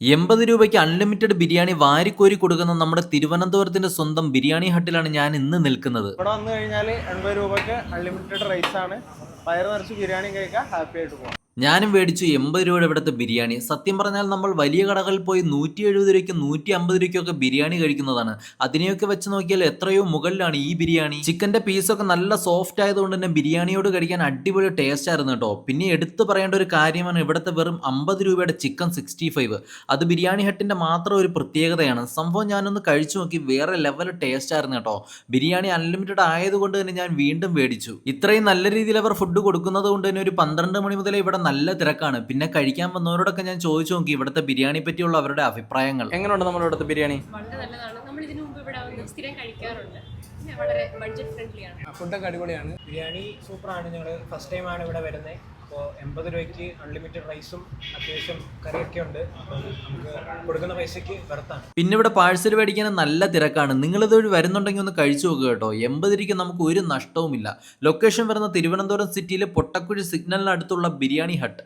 എൺപത് രൂപയ്ക്ക് അൺലിമിറ്റഡ് ബിരിയാണി വാരിക്കോരി കൊടുക്കുന്ന നമ്മുടെ തിരുവനന്തപുരത്തിന്റെ സ്വന്തം ബിരിയാണി ഹട്ടിലാണ് ഞാൻ ഇന്ന് നിൽക്കുന്നത്. ഇവിടെ വന്നു കഴിഞ്ഞാൽ എൺപത് രൂപയ്ക്ക് അൺലിമിറ്റഡ് റൈസ് ആണ്. വയറ് നിറച്ച് ബിരിയാണി കഴിക്കാൻ ഹാപ്പി ആയിട്ട് പോകാം ഞാനും മേടിച്ചു എൺപത് രൂപയുടെ ഇവിടുത്തെ ബിരിയാണി. സത്യം പറഞ്ഞാൽ നമ്മൾ വലിയ കടകളിൽ പോയി നൂറ്റി എഴുപത് രൂപയ്ക്കും നൂറ്റി അമ്പത് രൂപയ്ക്കൊക്കെ ബിരിയാണി കഴിക്കുന്നതാണ്. അതിനെയൊക്കെ വെച്ച് നോക്കിയാൽ എത്രയോ മുകളിലാണ് ഈ ബിരിയാണി. ചിക്കന്റെ പീസൊക്കെ നല്ല സോഫ്റ്റ് ആയതുകൊണ്ട് തന്നെ ബിരിയാണിയോട് കഴിക്കാൻ അടിപൊളി ടേസ്റ്റ് ആയിരുന്നു കേട്ടോ. പിന്നെ എടുത്തു പറയേണ്ട ഒരു കാര്യമാണ് ഇവിടുത്തെ വെറും അമ്പത് രൂപയുടെ ചിക്കൻ സിക്സ്റ്റി ഫൈവ് അത് ബിരിയാണി ഹട്ടിന്റെ മാത്രം ഒരു പ്രത്യേകതയാണ്. സംഭവം ഞാനൊന്ന് കഴിച്ചു നോക്കി വേറെ ലെവൽ ടേസ്റ്റ് ആയിരുന്നു കേട്ടോ. ബിരിയാണി അൺലിമിറ്റഡ് ആയതുകൊണ്ട് തന്നെ ഞാൻ വീണ്ടും മേടിച്ചു. ഇത്രയും നല്ല രീതിയിൽ അവർ ഫുഡ് കൊടുക്കുന്നത് കൊണ്ട് തന്നെ ഒരു പന്ത്രണ്ട് മണി മുതലേ ഇവിടെ നല്ല തിരക്കാണ്. പിന്നെ കഴിക്കാൻ വന്നവരോടൊക്കെ ഞാൻ ചോദിച്ചു നോക്കി. ഇവിടുത്തെ ബിരിയാണി പറ്റിയുള്ള അവരുടെ അഭിപ്രായങ്ങൾ. എങ്ങനെയുണ്ട് നമ്മുടെ ഇവിടുത്തെ ബിരിയാണി? വളരെ നല്ലതാണ്. നമ്മൾ ഇതിനു മുമ്പ് ഇവിടെ വന്ന് സ്ഥിരം കഴിക്കാറുണ്ട്. പിന്നെ വളരെ ബഡ്ജറ്റ് ഫ്രണ്ട്ലി ആണ്. ഫുഡൊക്കെ അടിപൊളിയാണ്. ബിരിയാണി സൂപ്പറാണ്. ഞങ്ങൾ ഫസ്റ്റ് ടൈമാണ് ഇവിടെ വരുന്നത്. അപ്പോൾ എൺപത് രൂപയ്ക്ക് അൺലിമിറ്റഡ് റൈസും അത്യാവശ്യം കറിയൊക്കെ ഉണ്ട്. നമുക്ക് കൊടുക്കുന്ന പൈസയ്ക്ക് വെറുത്താണ്. പിന്നെ ഇവിടെ പാഴ്സൽ മേടിക്കാൻ നല്ല തിരക്കാണ്. നിങ്ങൾ ഇതുവഴി വരുന്നുണ്ടെങ്കിൽ ഒന്ന് കഴിച്ചു നോക്കുക കേട്ടോ. എൺപത് രൂപയ്ക്ക് നമുക്ക് ഒരു നഷ്ടവുമില്ല. ലൊക്കേഷൻ വരുന്ന തിരുവനന്തപുരം സിറ്റിയിലെ പൊട്ടക്കുഴി സിഗ്നലിനടുത്തുള്ള ബിരിയാണി ഹട്ട്